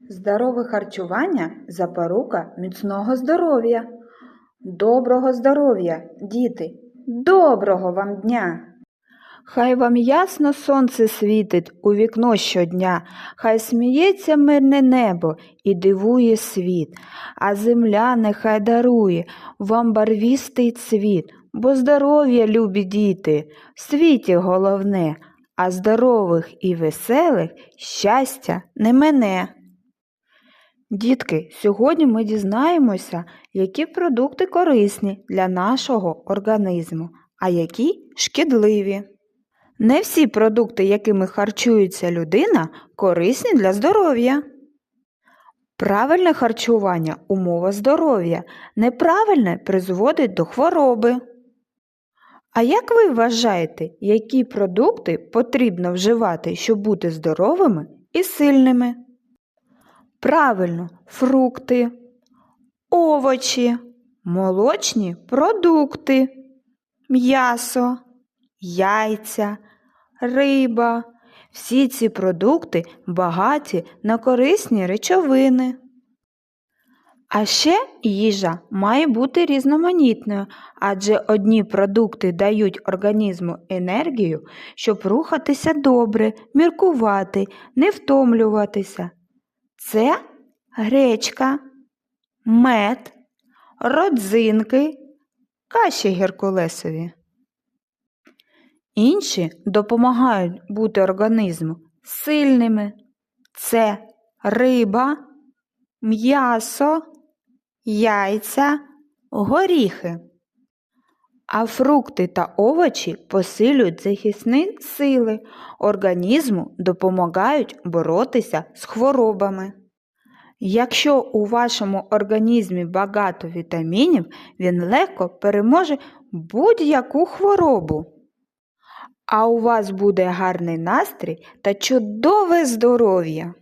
Здорове харчування запорука міцного здоров'я. Доброго здоров'я, діти! Доброго вам дня! Хай вам ясно сонце світить у вікно щодня, хай сміється мирне небо і дивує світ, а земля нехай дарує вам барвістий цвіт, бо здоров'я, любі діти, в світі головне, а здорових і веселих щастя не мене. Дітки, сьогодні ми дізнаємося, які продукти корисні для нашого організму, а які шкідливі. Не всі продукти, якими харчується людина, корисні для здоров'я. Правильне харчування умова здоров'я, неправильне призводить до хвороби. А як ви вважаєте, які продукти потрібно вживати, щоб бути здоровими і сильними? Правильно, фрукти, овочі, молочні продукти, м'ясо, яйця, риба. Всі ці продукти багаті на корисні речовини. А ще їжа має бути різноманітною, адже одні продукти дають організму енергію, щоб рухатися добре, міркувати, не втомлюватися. Це гречка, мед, родзинки, каші геркулесові. Інші допомагають бути організму сильними. Це риба, м'ясо, яйця, горіхи. А фрукти та овочі посилюють захисні сили організму, допомагають боротися з хворобами. Якщо у вашому організмі багато вітамінів, він легко переможе будь-яку хворобу. А у вас буде гарний настрій та чудове здоров'я.